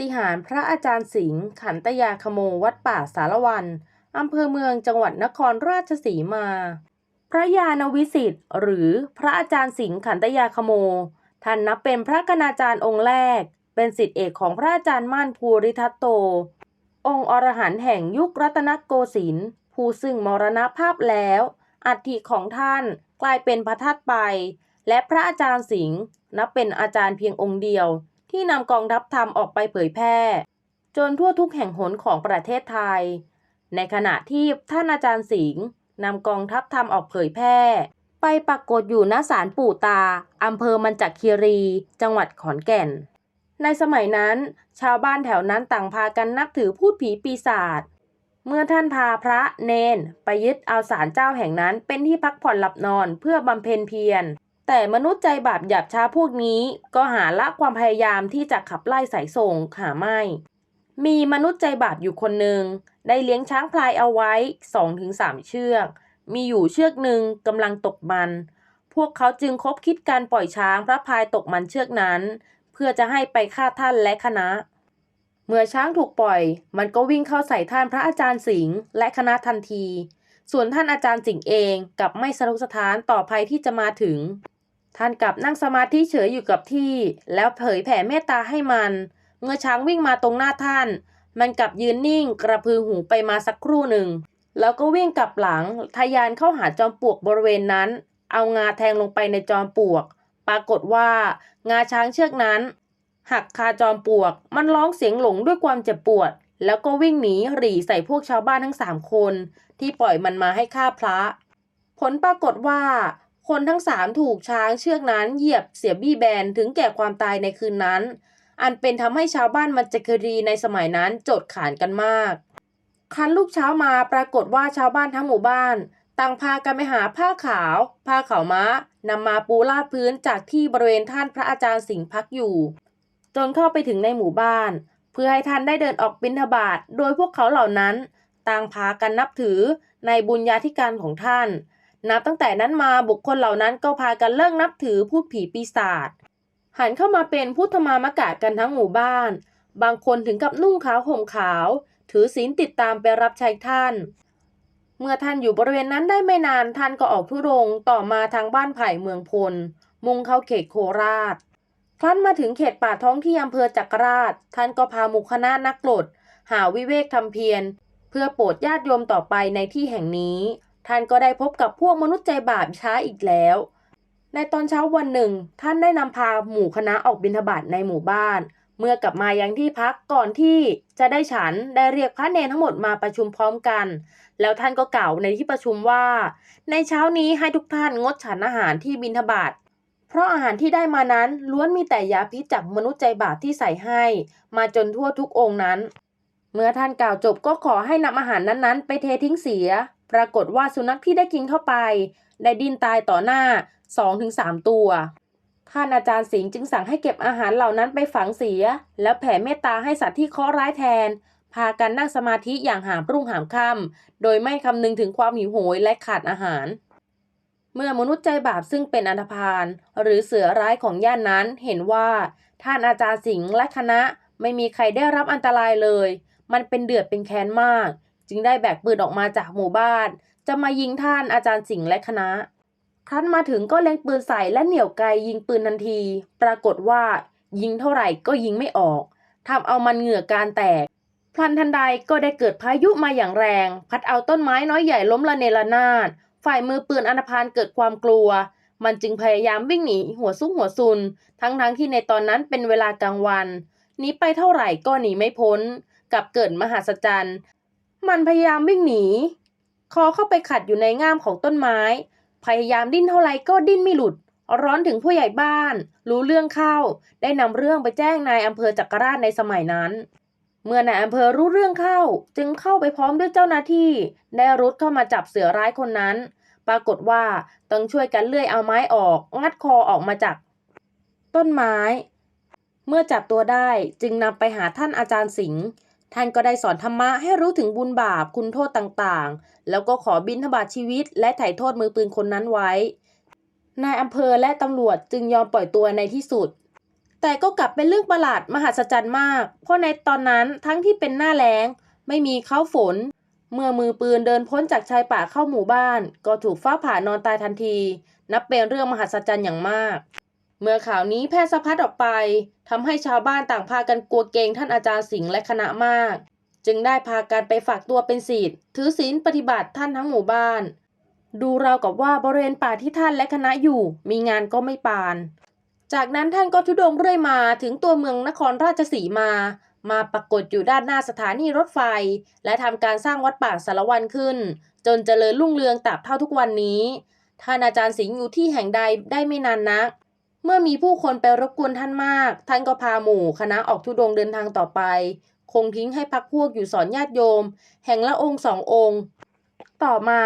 ฏิหารพระอาจารย์สิงห์ขันตยาคโมวัดป่าสารวันอำเภอเมืองจังหวัดนครราชสีมา พระยาณวิสิทธิ์หรือพระอาจารย์สิงห์ขันตยาคโม ท่านนับเป็นพระกนาจารย์องค์แรก เป็นสิทธิเอกของพระอาจารย์มั่นภูริทัตโต องค์อรหันต์แห่งยุครัตนโกสินทร์ผู้ซึ่งมรณภาพแล้ว อัฐิของท่านกลายเป็นพระธาตุไป และพระอาจารย์สิงห์นับเป็นอาจารย์เพียงองค์เดียว ที่นำกองทัพธรรมออกไปเผยแพร่ จนทั่วทุกแห่งหนของประเทศไทย ในขณะที่ท่านอาจารย์สิงห์นำกองทัพธรรมออกเผยแพร่ ไปปรากฏอยู่ณศาลปู่ตาอำเภอมันจักคีรี จังหวัดขอนแก่น ในสมัยนั้น ชาวบ้านแถวนั้นต่างพากันนับถือพูดผีปีศาจเมื่อท่านพาพระเนน ไปยึดเอาศาลเจ้าแห่งนั้นเป็นที่พักผ่อนหลับนอนเพื่อบำเพ็ญเพียร แต่มนุษย์ใจบาปหยาบช้าพวกนี้ ก็หาละความพยายามที่จะขับไล่สายส่งหาไม่ มีมนุษย์ใจบาปอยู่คนหนึ่ง ได้เลี้ยงช้างพลายเอาไว้ 2-3 เชือก มีอยู่เชือกหนึ่งกำลังตกมัน พวกเขาจึงคบคิดการปล่อยช้างพระพายตกมันเชือกนั้น เพื่อจะให้ไปฆ่าท่านและคณะ เมื่อช้างถูกปล่อย มันก็วิ่งเข้าใส่ท่านพระอาจารย์สิงห์และคณะทันที ส่วนท่านอาจารย์สิงห์เองกลับไม่สนุกสถานต่อภัยที่จะมาถึง ท่านกลับนั่งสมาธิเฉยอยู่กับที่ แล้วเผยแผ่เมตตาให้มัน เมื่อช้างวิ่งมาตรงหน้าท่าน มันกลับยืนนิ่งกระพือหูไปมาสักครู่หนึ่ง แล้วก็วิ่งกลับหลังทะยานเข้าหาจอมปลวกบริเวณนั้น เอางาแทงลงไปในจอมปลวก ปรากฏว่า งาช้างเชือกนั้น หักคาจอมปลวก มันร้องเสียงหลงด้วยความเจ็บปวด แล้วก็วิ่งหนีหรี่ใส่พวกชาวบ้านทั้งสามคน ที่ปล่อยมันมาให้ฆ่าพระ ผลปรากฏว่า คนทั้งสามถูกช้างเชือกนั้นเหยียบเสียบี้แบนถึงแก่ความตายในคืนนั้น อันเป็นทำให้ชาวบ้านมันจกรีในสมัยนั้นโจดขานกันมากคันลูกเช้ามาปรากฏว่าชาวบ้านทั้งหมู่บ้านต่างพากันไปหาผ้าขาว ผ้าขาวม้านำมาปูลาดพื้นจากที่บริเวณท่านพระอาจารย์สิงห์พักอยู่ จนเข้าไปถึงในหมู่บ้าน เพื่อให้ท่านได้เดินออกบิณฑบาตโดยพวกเขาเหล่านั้น ต่างพากันนับถือในบุญญาธิการของท่าน นับตั้งแต่นั้นมาบุคคลเหล่านั้นก็พากันเลิกนับถือพูดผีปีศาจหันเข้ามาเป็นพุทธมามกะกันทั้งหมู่บ้าน บางคนถึงกับนุ่งขาวห่มขาว ถือศีลติดตามไปรับใช้ท่าน เมื่อท่านอยู่บริเวณนั้นได้ไม่นานท่านก็ออกทุดงต่อมาทางบ้านไผ่เมืองพล มุ่งเข้าเขตโคราช ครั้นมาถึงเขตป่าท้องที่อำเภอจักราช ท่านก็พาหมู่คณะนักกรดหาวิเวกทำเพียร เพื่อโปรดญาติโยมต่อไปในที่แห่งนี้ ท่านก็ได้พบกับพวกมนุษย์ใจบาปช้าอีกแล้ว ในตอนเช้าวันหนึ่ง ท่านได้นำพาหมู่คณะออกบิณฑบาตในหมู่บ้าน เมื่อกลับมายังที่พักก่อนที่จะได้ฉันได้เรียกพระเนรทั้งหมดมาประชุมพร้อมกัน แล้วท่านก็กล่าวในที่ประชุมว่า ในเช้านี้ให้ทุกท่านงดฉันอาหารที่บิณฑบาตเพราะอาหารที่ได้มานั้นล้วนมีแต่ยาพิษจากมนุษย์ใจบาปที่ใส่ให้ มาจนทั่วทุกองค์นั้น เมื่อท่านกล่าวจบก็ขอให้นำอาหารนั้นๆ ไปเททิ้งเสีย ปรากฏว่าสุนัขที่ได้กินเข้าไป ได้ดิ้นตายต่อหน้า 2-3 ตัว ท่านอาจารย์สิงห์จึงสั่งให้เก็บอาหารเหล่านั้นไปฝังเสีย แล้วแผ่เมตตาให้สัตว์ที่เคราะห์ร้ายแทน พากันนั่งสมาธิอย่างหามรุ่งหามค่ำโดยไม่คำนึงถึงความหิวโหยและขาดอาหาร เมื่อมนุษย์ใจบาปซึ่งเป็นอันธพาลหรือเสือร้ายของย่านนั้นเห็นว่า ท่านอาจารย์สิงห์และคณะไม่มีใครได้รับอันตรายเลย มันเป็นเดือดเป็นแค้นมาก จึงได้แบกปืนออกมาจากหมู่บ้าน จะมายิงท่านอาจารย์สิงห์และคณะครั้นมาถึงก็เล็งปืนใส่และเหนี่ยวไกยิงปืนทันที ปรากฏว่า ยิงเท่าไหร่ก็ยิงไม่ออกทำเอามันเหงื่อการแตกพลันทันใดก็ได้เกิดพายุมาอย่างแรง พัดเอาต้นไม้น้อยใหญ่ล้มละเนระนาดฝ่ายมือปืนอนาพานเกิดความกลัว มันจึงพยายามวิ่งหนีหัวซุกหัวซุน ทั้งๆทที่ในตอนนั้นเป็นเวลากลางวันหนีไปเท่าไหร่ก็หนีไม่พ้นกลับเกิดมหัศจรรย์ มันพยายามวิ่งหนี คอเข้าไปขัดอยู่ในง่ามของต้นไม้ พยายามดิ้นเท่าไรก็ดิ้นไม่หลุด ร้อนถึงผู้ใหญ่บ้าน รู้เรื่องเข้า ได้นำเรื่องไปแจ้งนายอำเภอจักรราชในสมัยนั้น เมื่อนายอำเภอรู้เรื่องเข้า จึงเข้าไปพร้อมด้วยเจ้าหน้าที่ ได้รุดเข้ามาจับเสือร้ายคนนั้น ปรากฏว่าต้องช่วยกันเลื่อยเอาไม้ออก งัดคอออกมาจากต้นไม้ เมื่อจับตัวได้จึงนำไปหาท่านอาจารย์สิงห์ ท่านก็ได้สอนธรรมะให้รู้ถึงบุญบาปคุณโทษต่างๆ แล้วก็ขอบิณฑบาตชีวิต และไถ่โทษมือปืนคนนั้นไว้ นายอำเภอและตำรวจจึงยอมปล่อยตัวในที่สุด แต่ก็กลับเป็นเรื่องประหลาดมหัศจรรย์มาก เพราะในตอนนั้นทั้งที่เป็นหน้าแล้ง ไม่มีเข้าฝน เมื่อมือปืนเดินพ้นจากชายป่าเข้าหมู่บ้าน ก็ถูกฟ้าผ่านอนตายทันที นับเป็นเรื่องมหัศจรรย์อย่างมาก เมื่อข่าวนี้แพร่สะพัดออกไปทำให้ชาวบ้านต่างพากันกลัวเกงท่านอาจารย์สิงห์และคณะมาก จึงได้พากันไปฝากตัวเป็นศิษย์ถือศีลปฏิบัติท่านทั้งหมู่บ้าน ดูราวกับว่าบริเวณป่าที่ท่านและคณะอยู่ มีงานก็ไม่ปาน จากนั้นท่านก็ทุดงเรื่อยมาถึงตัวเมืองนครราชสีมา มาปรากฏอยู่ด้านหน้าสถานีรถไฟ และทำการสร้างวัดป่าสารวันขึ้น จนเจริญรุ่งเรืองตราบเท่าทุกวันนี้ท่านอาจารย์สิงห์อยู่ที่แห่งใดได้ไม่นานนัก เมื่อมีผู้คนไปรบกวนท่านมาก ท่านก็พาหมู่คณะออกทุดงเดินทางต่อไป คงทิ้งให้พักพวกอยู่สอนญาติโยม แห่งละองค์สององค์ ต่อมา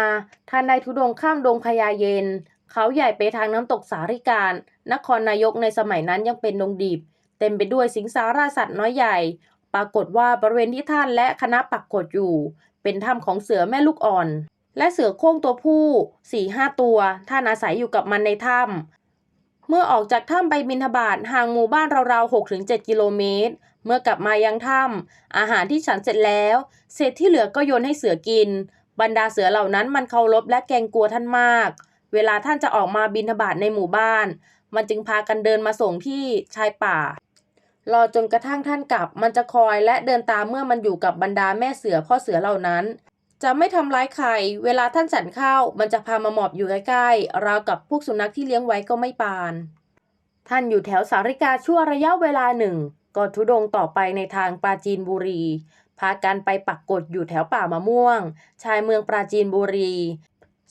ท่านได้ทุดงข้ามดงพญาเย็น เขาใหญ่ไปทางน้ำตกสาริการ นครนายกในสมัยนั้นยังเป็นดงดิบ เต็มไปด้วยสิงสาราสัตว์น้อยใหญ่ ปรากฏว่าบริเวณที่ท่านและคณะปักกฏอยู่ เป็นถ้ำของเสือแม่ลูกอ่อนและเสือโคร่งตัวผู้สี่ห้าตัว ท่านอาศัยอยู่กับมันในถ้ำ เมื่อออกจากถ้ำไปบินทบาทห่างหมู่บ้านราวๆ6-7 กิโลเมตร เมื่อกลับมายังถ้ำอาหารที่ฉันเสร็จแล้ว เศษที่เหลือก็โยนให้เสือกิน บรรดาเสือเหล่านั้นมันเคารพและเกรงกลัวท่านมาก เวลาท่านจะออกมาบินทบาทในหมู่บ้าน มันจึงพากันเดินมาส่งที่ชายป่ารอจนกระทั่งท่านกลับ มันจะคอยและเดินตามเมื่อมันอยู่กับบรรดาแม่เสือพ่อเสือเหล่านั้น จะไม่ทำร้ายใคร เวลาท่านฉันข้าวมันจะพามาหมอบอยู่ใกล้ๆ ราวกับพวกสุนัขที่เลี้ยงไว้ก็ไม่ปาน ท่านอยู่แถวสาริกาชั่วระยะเวลาหนึ่ง ก็ทุดงต่อไปในทางปราจีนบุรี พากันไปปักกฏอยู่แถวป่ามะม่วง ชายเมืองปราจีนบุรี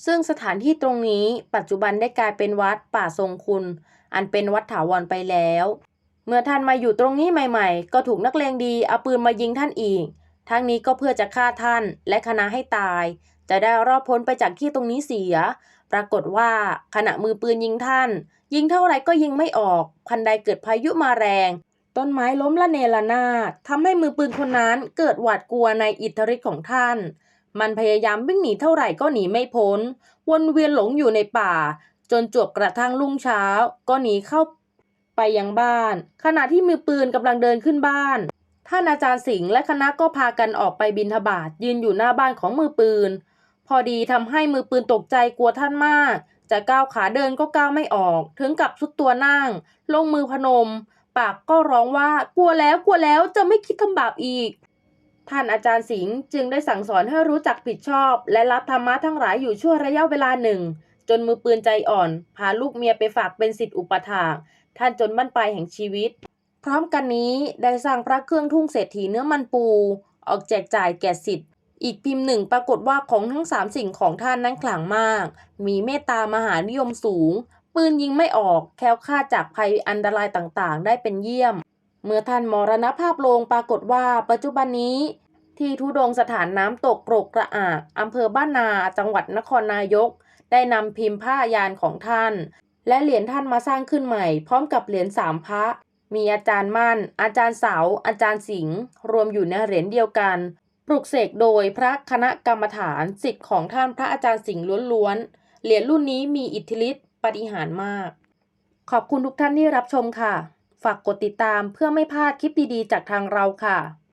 ซึ่งสถานที่ตรงนี้ปัจจุบันได้กลายเป็นวัดป่าทรงคุณ อันเป็นวัดถาวรไปแล้ว เมื่อท่านมาอยู่ตรงนี้ใหม่ ๆ ก็ถูกนักเลงดีเอาปืนมายิงท่านอีก ทั้งนี้ก็เพื่อจะฆ่าท่านและคณะให้ตาย จะได้รอดพ้นไปจากที่ตรงนี้เสีย ปรากฏว่าขณะมือปืนยิงท่าน ยิงเท่าไรก็ยิงไม่ออก พันใดเกิดพายุมาแรง ต้นไม้ล้มละเนระนาดทำให้มือปืนคนนั้นเกิดหวาดกลัวในอิทธิฤทธิ์ของท่าน มันพยายามวิ่งหนีเท่าไหร่ก็หนีไม่พ้น วนเวียนหลงอยู่ในป่า จนจวบกระทั่งรุ่งเช้า ก็หนีเข้าไปยังบ้าน ขณะที่มือปืนกำลังเดินขึ้นบ้าน ท่านอาจารย์สิงห์และคณะก็พากันออกไปบินทบาทยืนอยู่หน้าบ้านของมือปืน พอดีทำให้มือปืนตกใจกลัวท่านมาก จะก้าวขาเดินก็ก้าวไม่ออก ถึงกับสุดตัวนั่ง ลงมือพนม ปากก็ร้องว่ากลัวแล้วกลัวแล้วจะไม่คิดทำบาปอีก ท่านอาจารย์สิงห์จึงได้สั่งสอนให้รู้จักผิดชอบ และรับธรรมะทั้งหลายอยู่ชั่วระยะเวลาหนึ่ง จนมือปืนใจอ่อน พาลูกเมียไปฝากเป็นสิทธิอุปถากท่านจนบั้นปลายแห่งชีวิต พร้อมกันนี้ได้สร้างพระเครื่องทุ่งเศรษฐีเนื้อมันปู ออกแจกจ่ายแก่สิทธิ์ อีกพิมพ์หนึ่งปรากฏว่าของทั้งสามสิ่งของท่านนั้นขลังมาก มีเมตตามหานิยมสูง ปืนยิงไม่ออก แคล้วคลาจากภัยอันตรายต่างๆ ได้เป็นเยี่ยม เมื่อท่านมรณภาพลงปรากฏว่าปัจจุบันนี้ ที่ทุดงสถานน้ำตกโกรกกระอากอำเภอบ้านนา จังหวัดนครนายก ได้นำพิมพ์ผ้ายานของท่าน และเหรียญท่านมาสร้างขึ้นใหม่ พร้อมกับเหรียญสามพระ มีอาจารย์มั่น อาจารย์เสา อาจารย์สิงห์รวมอยู่ในเหรียญเดียวกัน ปลุกเสกโดยพระคณะกรรมฐานสิทธิ์ของท่านพระอาจารย์สิงห์ล้วนๆ เหรียญรุ่นนี้มีอิทธิฤทธิ์ปฏิหารมาก ขอบคุณทุกท่านที่รับชมค่ะ ฝากกดติดตามเพื่อไม่พลาดคลิปดีๆ จากทางเราค่ะ